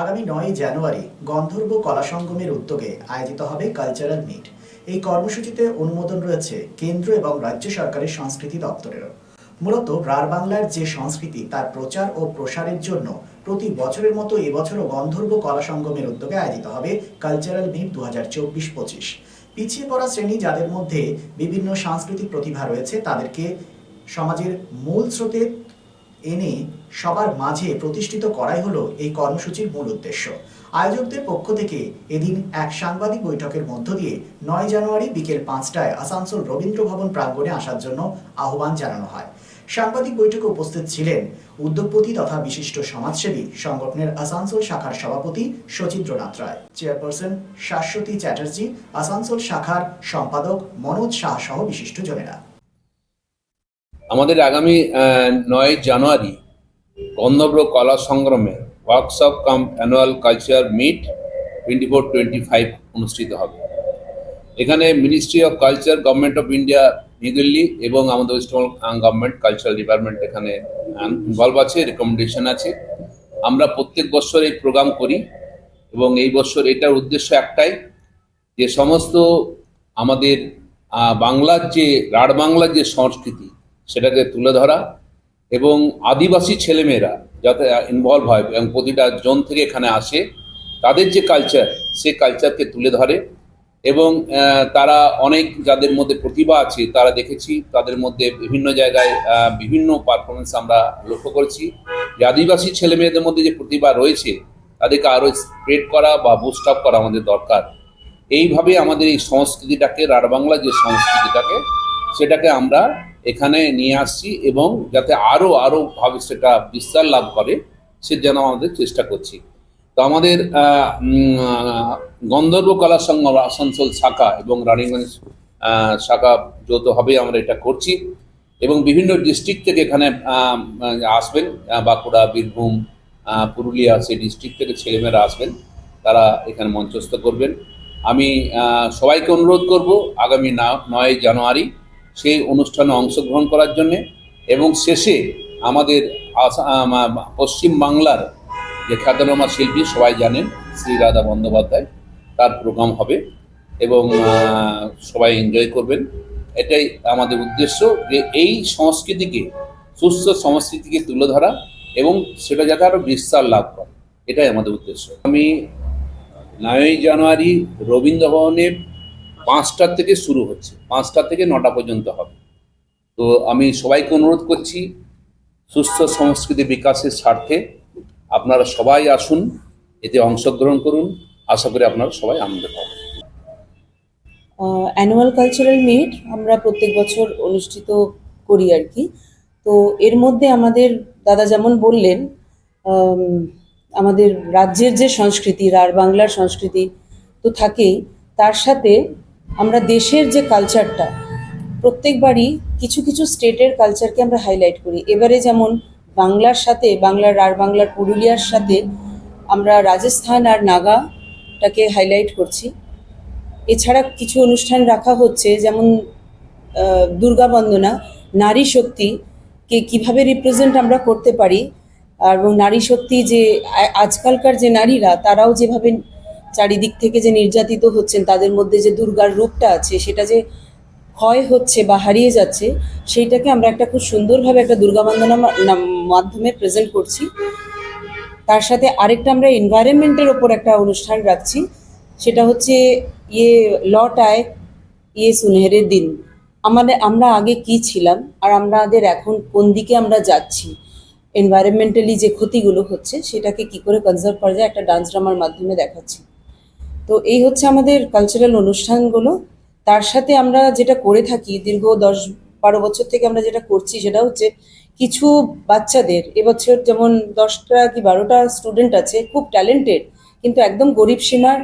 আগামী নয় জানুয়ারি গন্ধর্ব কলা সঙ্গমের উদ্যোগে আয়োজিত হবে কালচারাল মিট। এই কর্মসূচিতে অনুমোদন রয়েছে কেন্দ্র এবং রাজ্য সরকারের সংস্কৃতি দপ্তরেরও। মূলত রার বাংলার যে সংস্কৃতি, তার প্রচার ও প্রসারের জন্য প্রতি বছরের মতো এবছরও গন্ধর্ব কলা সঙ্গমের উদ্যোগে আয়োজিত হবে কালচারাল মিট দু হাজার চব্বিশ পঁচিশ পিছিয়ে পড়া শ্রেণি যাদের মধ্যে বিভিন্ন সাংস্কৃতিক প্রতিভা রয়েছে, তাদেরকে সমাজের মূল স্রোতে এনে সবার মাঝে প্রতিষ্ঠিত করাই হলো এই কর্মসূচির মূল উদ্দেশ্য। আয়োজকদের পক্ষ থেকে এদিন এক সাংবাদিক বৈঠকের মধ্য দিয়ে নয় জানুয়ারি বিকেল পাঁচটায় আসানসোল রবীন্দ্র ভবন প্রাঙ্গণে আসার জন্য আহ্বান জানানো হয়। সাংবাদিক বৈঠকে উপস্থিত ছিলেন উদ্যোগপতি তথা বিশিষ্ট সমাজসেবী সংগঠনের আসানসোল শাখার সভাপতি শচীন্দ্রনাথ রায়, চেয়ারপারসন শাশ্বতী চ্যাটার্জি, আসানসোল শাখার সম্পাদক মনোজ শাহ সহ বিশিষ্টজনেরা। আমাদের আগামী নয় জানুয়ারি গন্ধব্র কলা সংগ্রামে workshop cum annual culture meet twenty four twenty five অনুষ্ঠিত হবে। এখানে ministry of culture government of India New Delhi এবং আমাদের ওয়েস্টবেঙ্গল গভর্নমেন্ট কালচারাল ডিপার্টমেন্ট এখানে ইনভলভ আছে রেকমেন্ডেশন আছে। আমরা প্রত্যেক বছর এই প্রোগ্রাম করি এবং এই বছর এটার উদ্দেশ্য একটাই যে সমস্ত আমাদের বাংলার যে, রাঢ় বাংলার যে সংস্কৃতি সেটাকে তুলে ধরা এবং আদিবাসী ছেলেমেয়েরা যাতে ইনভলভ হয় এবং প্রতিটা জোন থেকে এখানে আসে, তাদের যে কালচার সে কালচারকে তুলে ধরে এবং তারা অনেক যাদের মধ্যে প্রতিভা আছে, তারা দেখেছি, তাদের মধ্যে বিভিন্ন জায়গায় বিভিন্ন পারফরমেন্স আমরা লক্ষ্য করেছি। যে আদিবাসী ছেলে মেয়েদের মধ্যে যে প্রতিভা রয়েছে, তাদেরকে আরও স্প্রেড করা বা বুস্ট আপ করা আমাদের দরকার। এইভাবে আমাদের এই সংস্কৃতিটাকে, রাঢ় বাংলা যে সংস্কৃতিটাকে, সেটাকে আমরা এখানে নিয়ে আসছি এবং যাতে আরও আরও ভাবে সেটা বিস্তার লাভ করে, সে যেন আমাদের চেষ্টা করছি। তো আমাদের গন্ধর্ব কলা সংঘ আসানসোল শাখা এবং রানীগঞ্জ শাখা যৌথভাবে আমরা এটা করছি এবং বিভিন্ন ডিস্ট্রিক্ট থেকে এখানে আসবেন বাঁকুড়া, বীরভূম পুরুলিয়া সেই ডিস্ট্রিক্ট থেকে ছেলেমেয়েরা আসবেন, তারা এখানে মঞ্চস্থ করবেন। আমি সবাইকে অনুরোধ করব আগামী নয় জানুয়ারি সেই অনুষ্ঠানে অংশগ্রহণ করার জন্য এবং শেষে আমাদের পশ্চিম বাংলার যে খ্যাতনামা শিল্পী সবাই জানেন শ্রী রাধা বন্দ্যোপাধ্যায়, তার প্রোগ্রাম হবে এবং সবাই এনজয় করবেন। এটাই আমাদের উদ্দেশ্য যে এই সংস্কৃতিকে, সুস্থ সংস্কৃতিকে তুলে ধরা এবং সেটা যাতে আরও বিস্তার লাভ করে। এটাই আমাদের উদ্দেশ্য। আমি নয়ই জানুয়ারি রবীন্দ্র ভবনে পাঁচটার থেকে শুরু হচ্ছে পাঁচটা থেকে নটা পর্যন্ত হবে। তো আমি সবাইকে অনুরোধ করছি সুস্থ সংস্কৃতি বিকাশের স্বার্থে আপনারা সবাই আসুন এতে অংশগ্রহণ করুন। আশা করি আপনারা সবাই আনন্দ পাবেন। অ্যানুয়াল কালচারাল মিট আমরা প্রত্যেক বছর অনুষ্ঠিত করি আর কি। তো এর মধ্যে আমাদের দাদা যেমন বললেন আম, আমাদের রাজ্যের যে সংস্কৃতি রার বাংলার সংস্কৃতি তো থাকেই তার সাথে আমরা দেশের যে কালচারটা প্রত্যেকবারই কিছু কিছু স্টেটের কালচারকে আমরা হাইলাইট করি। এবারে যেমন বাংলার সাথে, বাংলার রার বাংলার পুরুলিয়ার সাথে আমরা রাজস্থান আর নাগাটাকে হাইলাইট করছি। এছাড়া কিছু অনুষ্ঠান রাখা হচ্ছে, যেমন দুর্গা বন্দনা, নারী শক্তিকে কীভাবে রিপ্রেজেন্ট আমরা করতে পারি, আর এবং নারী শক্তি যে আজকালকার যে নারীরা, তারাও যেভাবে চারিদিক থেকে যে নির্যাতিত হচ্ছেন, তাদের মধ্যে যে দুর্গার রূপটা আছে, সেটা যে ক্ষয় হচ্ছে বা হারিয়ে যাচ্ছে, সেইটাকে আমরা একটা খুব সুন্দরভাবে একটা দুর্গা বন্দনা মাধ্যমে প্রেজেন্ট করছি। তার সাথে আরেকটা আমরা এনভায়রনমেন্টের ওপর একটা অনুষ্ঠান রাখছি, সেটা হচ্ছে ইয়ে লট আয় ইয়ে সুনহেরের দিন। আমাদের, আমরা আগে কি ছিলাম আর আমাদের এখন কোন দিকে আমরা যাচ্ছি? এনভায়রনমেন্টালি যে ক্ষতিগুলো হচ্ছে, সেটাকে কি করে কনজার্ভ করা যায়? একটা ডান্স ড্রামার মাধ্যমে দেখাচ্ছি। তো এই হচ্ছে আমাদের কালচারাল অনুষ্ঠানগুলো। তার সাথে আমরা যেটা করে থাকি, দীর্ঘ দশ বারো বছর থেকে আমরা যেটা করছি, সেটা হচ্ছে কিছু বাচ্চাদের, এবছর যেমন দশটা কি বারোটা স্টুডেন্ট আছে, খুব ট্যালেন্টেড কিন্তু একদম গরিব সীমার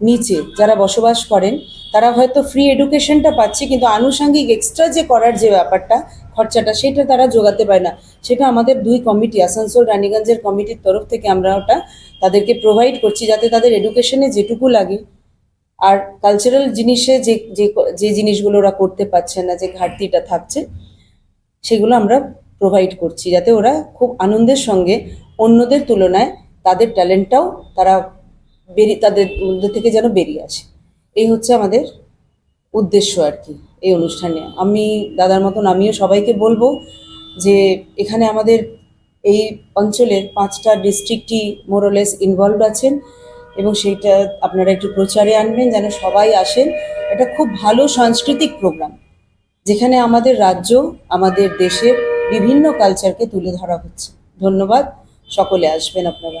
নিচে যারা বসবাস করেন তারা হয়তো ফ্রি এডুকেশনটা পাচ্ছে, কিন্তু আনুষঙ্গিক এক্সট্রা যে করার যে ব্যাপারটা, খরচাটা, সেটা তারা জোগাতে পারে না। সেটা আমাদের দুই কমিটি আসানসোল, রানীগঞ্জের কমিটির তরফ থেকে আমরা ওটা তাদেরকে প্রোভাইড করছি, যাতে তাদের এডুকেশনে যেটুকু লাগে। আর কালচারাল জিনিসে যে যে জিনিসগুলো ওরা করতে পারছে না, যে ঘাটতিটা থাকছে, সেগুলো আমরা প্রোভাইড করছি, যাতে ওরা খুব আনন্দের সঙ্গে অন্যদের তুলনায় তাদের ট্যালেন্টটাও তারা বেরিয়ে, তাদের মধ্যে থেকে যেন বেরিয়ে আসে। এই হচ্ছে আমাদের উদ্দেশ্য আর কি এই অনুষ্ঠানে। আমি, দাদার মতন আমিও সবাইকে বলব যে এখানে আমাদের এই অঞ্চলের পাঁচটা ডিস্ট্রিক্টই মোরলেস ইনভলভ আছেন এবং সেইটা আপনারা একটু প্রচারে আনবেন যেন সবাই আসেন। এটা খুব ভালো সাংস্কৃতিক প্রোগ্রাম যেখানে আমাদের রাজ্য, আমাদের দেশের বিভিন্ন কালচারকে তুলে ধরা হচ্ছে। ধন্যবাদ। সকলে আসবেন আপনারা।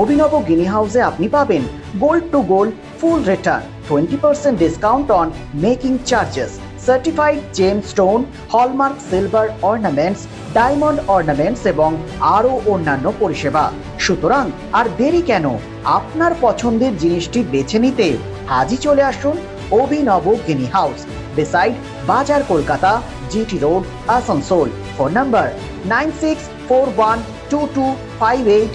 অভিনব গিনি হাউসে আপনি পাবেন gold to gold full return twenty percent discount on making charges certified gem stone hallmark silver ornaments diamond ornaments এবং আরও অন্যান্য পরিষেবা। সুতরাং আর দেরি কেন? আপনার পছন্দের জিনিসটি বেছে নিতে আজই চলে আসুন Abhinav guinea house, beside nine six four one two two five eight